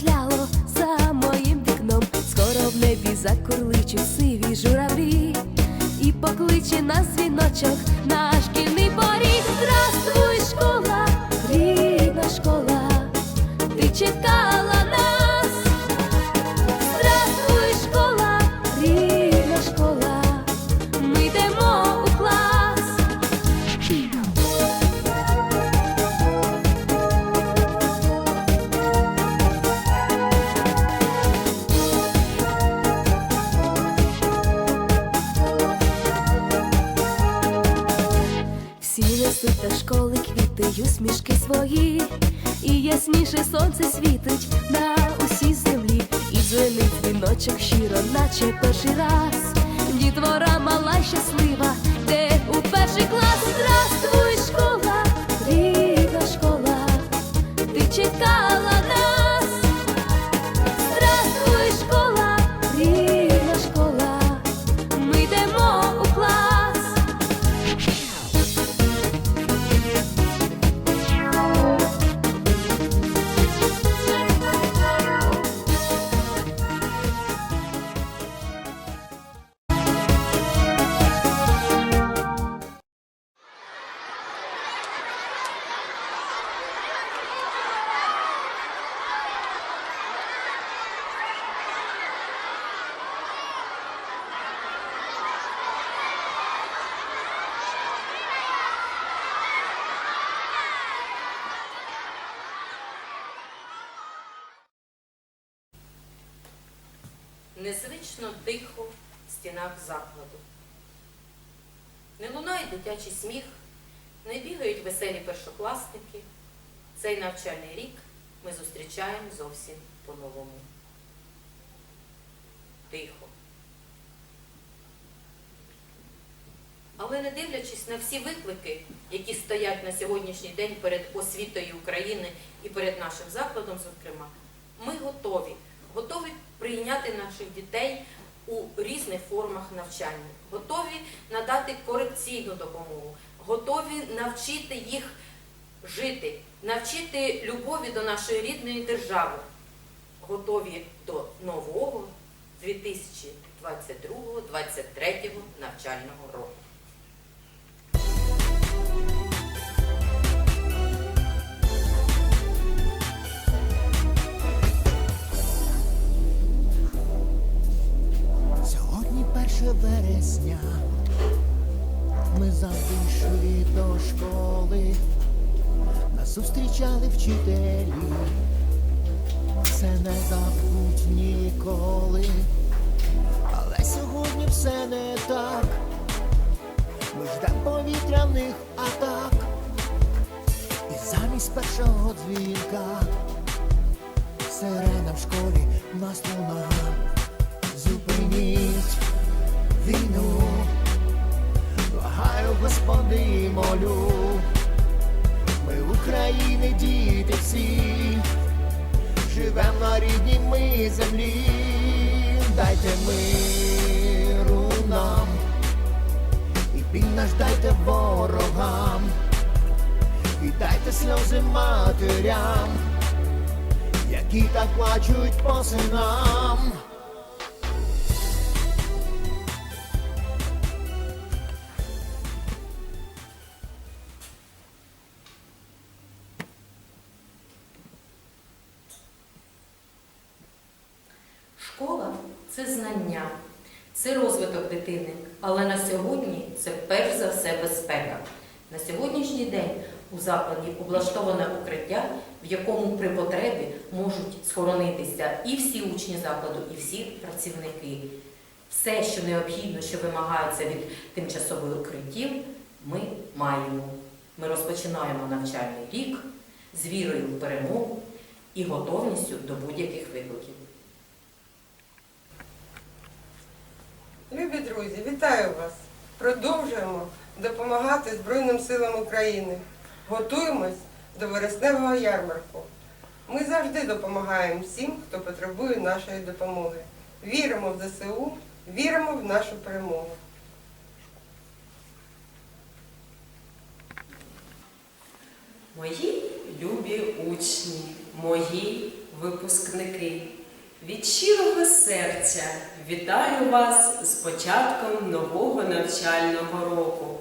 листя закружляло за моїм вікном. Скоро в небі закурличуть сиві журавлі, і покличе нас дзвіночок усмішки свої, і ясніше сонце світить на усій землі, і дзвенить віночок щиро, наче перший раз. Дітвора мала щаслива, Незвично тихо в стінах закладу. Не лунає дитячий сміх, не бігають веселі першокласники. Цей навчальний рік ми зустрічаємо зовсім по-новому. Тихо. Але не дивлячись на всі виклики, які стоять на сьогоднішній день перед освітою України і перед нашим закладом, зокрема, ми готові, готові прийняти наших дітей у різних формах навчання, готові надати корекційну допомогу, готові навчити їх жити, навчити любові до нашої рідної держави, готові до нового 2022-2023 навчального року. Зустрічали вчителі, це не забудь ніколи. Але сьогодні все не так. Ми ждем повітряних атак. І замість першого дзвінка сирена в школі нас луна. Зупиніть війну, благаю, Господи, молю. України, діти всі, живем на рідній ми землі, дайте миру нам, і біль наш дайте ворогам, і дайте сльози матерям, які так плачуть по синам. Це знання, це розвиток дитини, але на сьогодні це перш за все безпека. На сьогоднішній день у закладі облаштоване укриття, в якому при потребі можуть схоронитися і всі учні закладу, і всі працівники. Все, що необхідно, що вимагається від тимчасових укриттів, ми маємо. Ми розпочинаємо навчальний рік з вірою в перемогу і готовністю до будь-яких викликів. Любі друзі, вітаю вас! Продовжуємо допомагати Збройним силам України. Готуємось до вересневого ярмарку. Ми завжди допомагаємо всім, хто потребує нашої допомоги. Віримо в ЗСУ, віримо в нашу перемогу. Мої любі учні, мої випускники, від щирого серця вітаю вас з початком нового навчального року.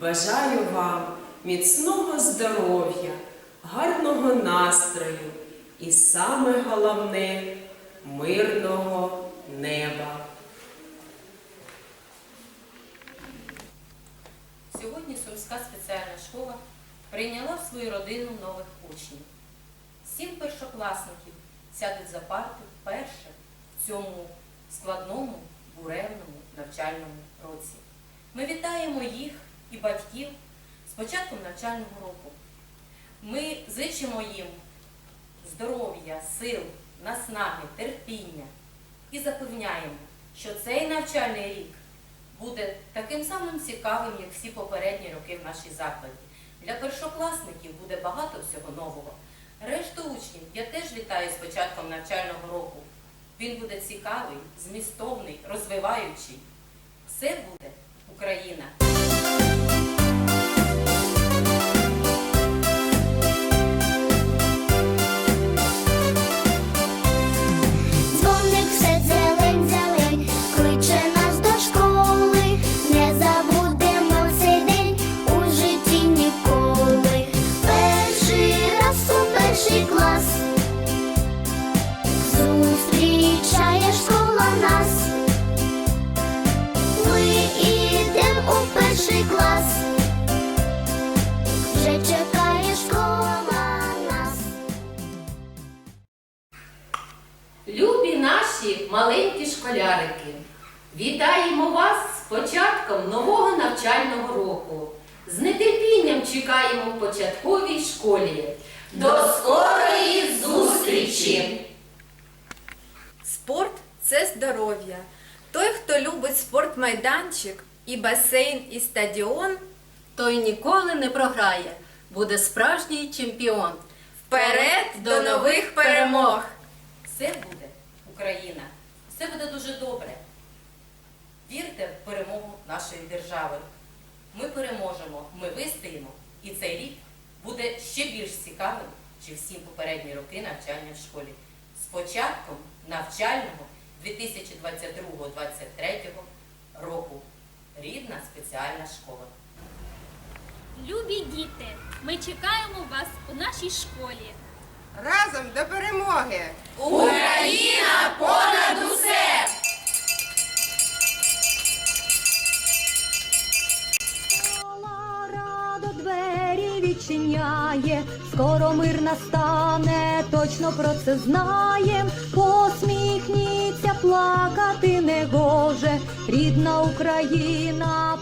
Бажаю вам міцного здоров'я, гарного настрою і саме головне мирного неба. Сьогодні Сумська спеціальна школа прийняла в свою родину нових учнів. Сім першокласників сядуть за парти вперше в цьому складному, буремному навчальному році. Ми вітаємо їх і батьків з початком навчального року. Ми зичимо їм здоров'я, сил, наснаги, терпіння і запевняємо, що цей навчальний рік буде таким самим цікавим, як всі попередні роки в нашій закладі. Для першокласників буде багато всього нового. Решту учнів я теж вітаю з початком навчального року. Він буде цікавий, змістовний, розвиваючий. Все буде Україна! Школярики, вітаємо вас з початком нового навчального року. З нетерпінням чекаємо в початковій школі. До скорої зустрічі! Спорт це здоров'я. Той, хто любить спортмайданчик, і басейн, і стадіон, той ніколи не програє, буде справжній чемпіон. вперед до нових перемог! Все буде Україна, все буде дуже добре. Вірте в перемогу нашої держави. Ми переможемо, ми вистоїмо, і цей рік буде ще більш цікавим, ніж всі попередні роки навчання в школі. З початком навчального 2022-2023 року. Рідна спеціальна школа. Любі діти, ми чекаємо вас у нашій школі. Разом до перемоги! Україна понад усе! Радо двері відчиняє, скоро мир настане, точно про це знаєм. Посміхніться, плакати не гоже, рідна Україна.